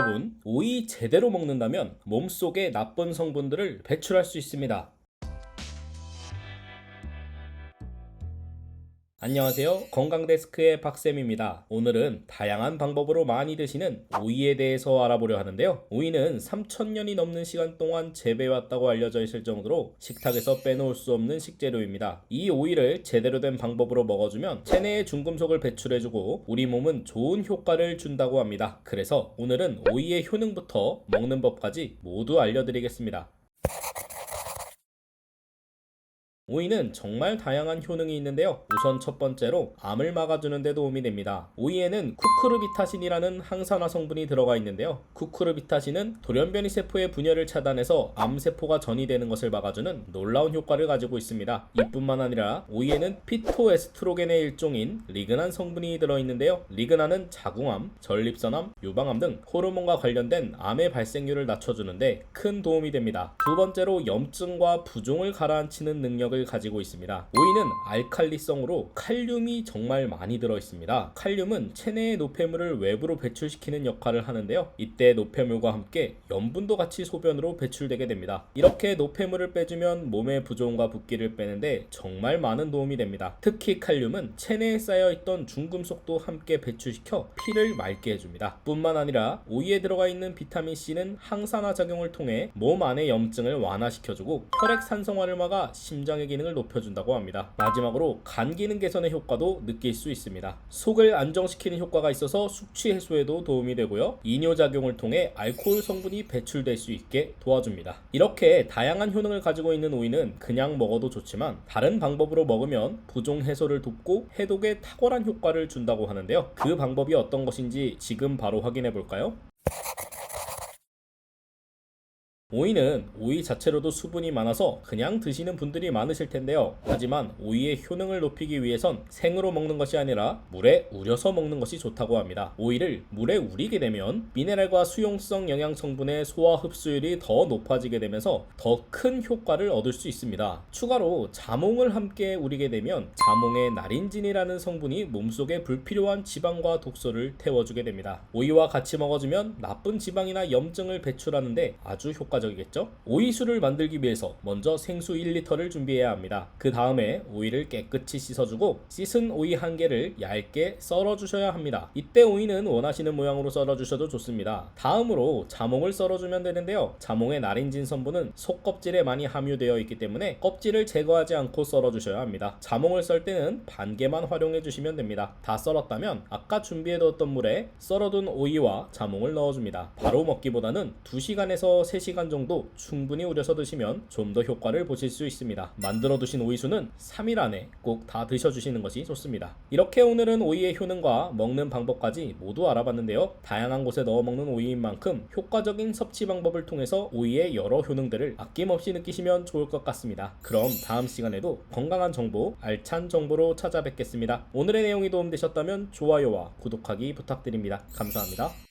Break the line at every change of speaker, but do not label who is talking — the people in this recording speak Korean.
여러분, 오이 제대로 먹는다면 몸속에 나쁜 성분들을 배출할 수 있습니다. 안녕하세요. 건강데스크의 박쌤입니다. 오늘은 다양한 방법으로 많이 드시는 오이에 대해서 알아보려 하는데요. 오이는 3,000년이 넘는 시간 동안 재배해왔다고 알려져 있을 정도로 식탁에서 빼놓을 수 없는 식재료입니다. 이 오이를 제대로 된 방법으로 먹어주면 체내에 중금속을 배출해주고 우리 몸은 좋은 효과를 준다고 합니다. 그래서 오늘은 오이의 효능부터 먹는 법까지 모두 알려드리겠습니다. 오이는 정말 다양한 효능이 있는데요. 우선 첫 번째로 암을 막아주는 데 도움이 됩니다. 오이에는 쿠크르비타신이라는 항산화 성분이 들어가 있는데요. 쿠크르비타신은 돌연변이 세포의 분열을 차단해서 암세포가 전이되는 것을 막아주는 놀라운 효과를 가지고 있습니다. 이뿐만 아니라 오이에는 피토에스트로겐의 일종인 리그난 성분이 들어있는데요. 리그난은 자궁암, 전립선암, 유방암 등 호르몬과 관련된 암의 발생률을 낮춰주는데 큰 도움이 됩니다. 두 번째로 염증과 부종을 가라앉히는 능력을 가지고 있습니다. 오이는 알칼리성으로 칼륨이 정말 많이 들어 있습니다. 칼륨은 체내의 노폐물을 외부로 배출시키는 역할을 하는데요. 이때 노폐물과 함께 염분도 같이 소변으로 배출되게 됩니다. 이렇게 노폐물을 빼주면 몸의 부종과 붓기를 빼는데 정말 많은 도움이 됩니다. 특히 칼륨은 체내에 쌓여 있던 중금속도 함께 배출시켜 피를 맑게 해줍니다. 뿐만 아니라 오이에 들어가 있는 비타민 C는 항산화 작용을 통해 몸 안의 염증을 완화시켜주고 혈액 산성화를 막아 심장의 기능을 높여준다고 합니다. 마지막으로 간 기능 개선의 효과도 느낄 수 있습니다. 속을 안정시키는 효과가 있어서 숙취 해소에도 도움이 되고요. 이뇨 작용을 통해 알코올 성분이 배출될 수 있게 도와줍니다. 이렇게 다양한 효능을 가지고 있는 오이는 그냥 먹어도 좋지만 다른 방법으로 먹으면 부종 해소를 돕고 해독에 탁월한 효과를 준다고 하는데요. 그 방법이 어떤 것인지 지금 바로 확인해 볼까요? 오이는 오이 자체로도 수분이 많아서 그냥 드시는 분들이 많으실 텐데요. 하지만 오이의 효능을 높이기 위해선 생으로 먹는 것이 아니라 물에 우려서 먹는 것이 좋다고 합니다. 오이를 물에 우리게 되면 미네랄과 수용성 영양 성분의 소화 흡수율이 더 높아지게 되면서 더 큰 효과를 얻을 수 있습니다. 추가로 자몽을 함께 우리게 되면 자몽의 나린진이라는 성분이 몸속에 불필요한 지방과 독소를 태워주게 됩니다. 오이와 같이 먹어주면 나쁜 지방이나 염증을 배출하는데 아주 효과 효 과적이겠죠? 오이수를 만들기 위해서 먼저 생수 1리터를 준비해야 합니다. 그 다음에 오이를 깨끗이 씻어주고 씻은 오이 한 개를 얇게 썰어 주셔야 합니다. 이때 오이는 원하시는 모양으로 썰어 주셔도 좋습니다. 다음으로 자몽을 썰어 주면 되는데요. 자몽의 나린진 성분은 속껍질에 많이 함유되어 있기 때문에 껍질을 제거하지 않고 썰어 주셔야 합니다. 자몽을 썰 때는 반 개만 활용해 주시면 됩니다. 다 썰었다면 아까 준비해 두었던 물에 썰어둔 오이와 자몽을 넣어줍니다. 바로 먹기보다는 2시간에서 3시간 정도 충분히 우려서 드시면 좀 더 효과를 보실 수 있습니다. 만들어 두신 오이수는 3일 안에 꼭 다 드셔 주시는 것이 좋습니다. 이렇게 오늘은 오이의 효능과 먹는 방법까지 모두 알아봤는데요. 다양한 곳에 넣어 먹는 오이인 만큼 효과적인 섭취 방법을 통해서 오이의 여러 효능들을 아낌없이 느끼시면 좋을 것 같습니다. 그럼 다음 시간에도 건강한 정보, 알찬 정보로 찾아뵙겠습니다. 오늘의 내용이 도움되셨다면 좋아요와 구독하기 부탁드립니다. 감사합니다.